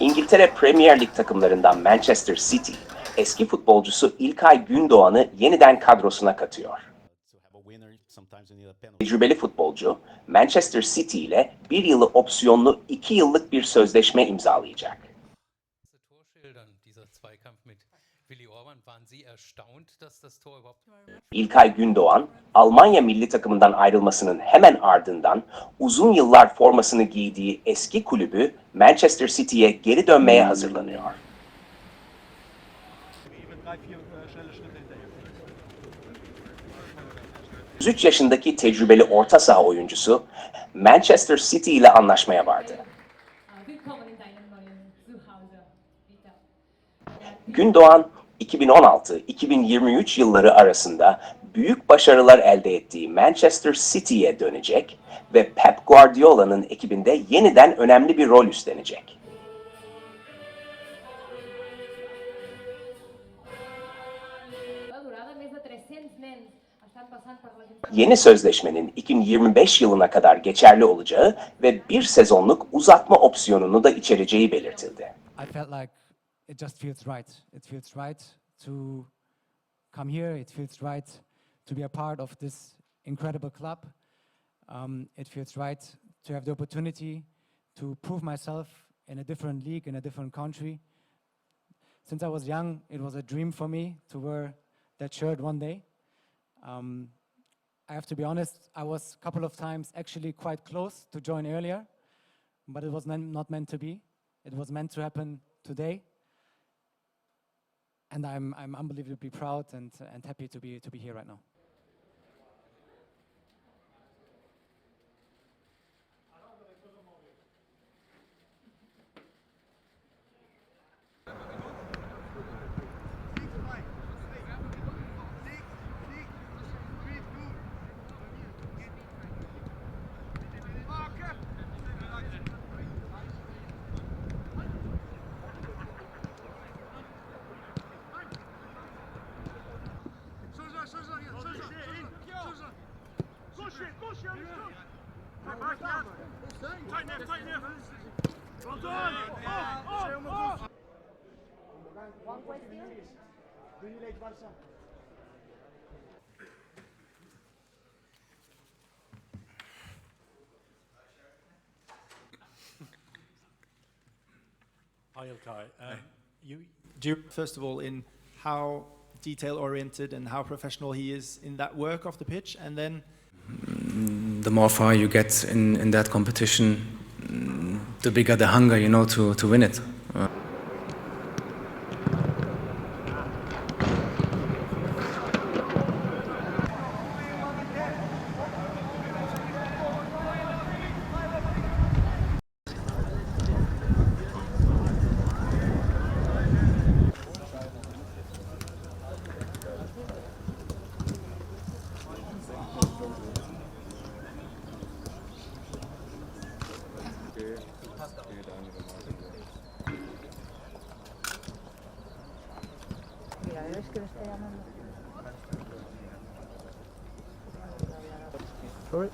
İngiltere Premier Lig takımlarından Manchester City, eski futbolcusu İlkay Gündoğan'ı yeniden kadrosuna katıyor. Tecrübeli futbolcu, Manchester City ile bir yılı opsiyonlu iki yıllık bir sözleşme imzalayacak. İlkay Gündoğan, Almanya milli takımından ayrılmasının hemen ardından uzun yıllar formasını giydiği eski kulübü Manchester City'ye geri dönmeye hazırlanıyor. Even drei, vier äh, schnelle Schritte hinterher. 33 yaşındaki tecrübeli orta saha oyuncusu Manchester City ile anlaşmaya vardı. Gündoğan 2016-2023 yılları arasında büyük başarılar elde ettiği Manchester City'ye dönecek ve Pep Guardiola'nın ekibinde yeniden önemli bir rol üstlenecek. Va durar de més de 300 nens. Estan passant per la Yeni sözleşmenin 2025 yılına kadar geçerli olacağı ve bir sezonluk uzatma opsiyonunu da içereceği belirtildi. It just feels right. It feels right to come here. It feels right to be a part of this incredible club. Um, it feels right to have the opportunity to prove myself in a different league, in a different country. Since I was young, it was a dream for me to wear that shirt one day. Um, I have to be honest, I was a couple of times actually quite close to join earlier, but it was not meant to be. It was meant to happen today. And I'm, I'm unbelievably proud and, and happy to be, to be here right now. Hi, Ilkay. Um, you, do you, first of all, in how detail oriented and how professional he is in that work off the pitch, and then the more far you get in, in that competition, the bigger the hunger, you know, to, to win it. Sorry.